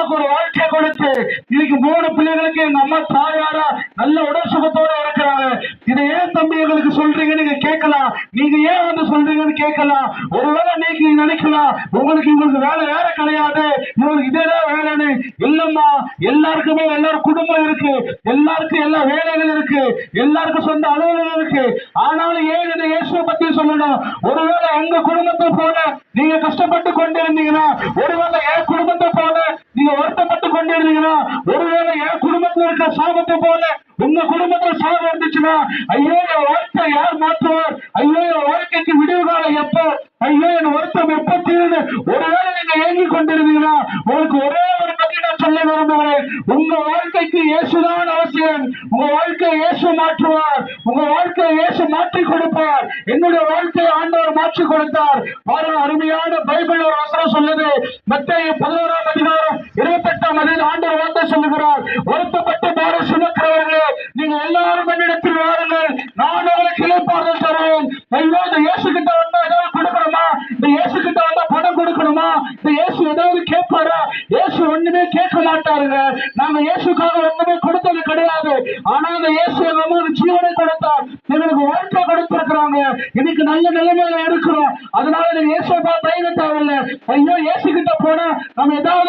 அம்மாவுக்கு ஒரு வாழ்க்கை கொடுத்து இன்னைக்கு மூணு பிள்ளைகளுக்கு எங்க அம்மா தாயாரா நல்ல உடல் சுகத்தோட இருக்கிறாங்க. இதை ஏன் தம்பி எங்களுக்கு சொல்றீங்கன்னு நீங்க கேட்கலாம். நீங்க ஏன் வந்து சொல்றீங்கன்னு கேட்கலாம். ஒருவேளை நீங்க நினைக்கலாம் உங்களுக்கு இவங்களுக்கு வேலை வேற கிடையாது. இவங்களுக்கு இதேதான் வேலைன்னு. இல்லம்மா எல்லாருக்குமே எல்லாரும் குடும்பம் இருக்கு. எல்லாருக்கும் எல்லா வேலைகள் இருக்கு. எல்லாருக்கும் சொந்த அலுவலகம் இருக்கு. ஆனாலும் ஏன் இந்த இயேசுவை பத்தி சொல்லணும்? ஒருவேளை எங்க குடும்பத்தை போல நீங்க கஷ்டப்பட்டு கொண்டு இருந்தீங்கன்னா ஒருவேளை என் குடும்பத்தை வருத்தப்பட்டு கொண்டு இருந்தீங்கன்னா ஒருவேளை என் குடும்பத்தில் இருக்க சாபத்தை போல உங்க குடும்பத்துல சாபம் இருந்துச்சுன்னா ஐயோ என் வாழ்க்கை யார் மாற்றுவார்? ஐயோ என் வாழ்க்கைக்கு விடிவு காலம் எப்போ? ஐயோ என் வருத்தம் எப்ப தீருது? ஒருவேளை நீங்க ஏங்கி கொண்டிருந்தீங்கன்னா உங்களுக்கு ஒரே ஒரு பதில் நான் சொல்ல விரும்புகிறேன். உங்க வாழ்க்கைக்கு இயேசுதான் அவசியம். உங்க வாழ்க்கையை இயேசு மாற்றுவார். உங்க வாழ்க்கையை இயேசு மாற்றி கொடுப்பார். என்னுடைய வாழ்க்கையை ஆண்டவர் மாற்றி கொடுத்தார். பாருங்க அருமையான பைபிள் ஒரு வசனம் சொல்லுது. மத்திய பதினோரு வார்த்தை வருத்தப்பட்டு மாற சுமக்கிறவர்களே நீங்க எல்லாரும் என்னிடத்தில் வாருங்கள். நான் உங்களுக்கு இழைப்பார்கள் தருவேன். ஐயோ இந்த இயேசு கிட்ட வந்தா ஏதாவது கொடுக்கணுமா? இந்த இயேசு கிட்ட வந்தா பணம் கொடுக்கணுமா? இந்த இயேசு ஏதாவது கேட்பாரா? இயேசு ஒண்ணுமே கேட்க மாட்டாருங்க. நாங்க இயேசுக்காக ஒண்ணுமே கொடுத்தது கிடையாது. ஆனா அந்த இயேசு எங்க ஜீவனை கொடுத்தார். எங்களுக்கு வாழ்க்கை கொடுத்திருக்கிறாங்க. இன்னைக்கு நல்ல நிலைமையில இருக்கிறோம். அதனால நீங்க இயேசுவா பார்த்து தேவையில்லை ஐயோ இயேசு கிட்ட போனா நம்ம ஏதாவது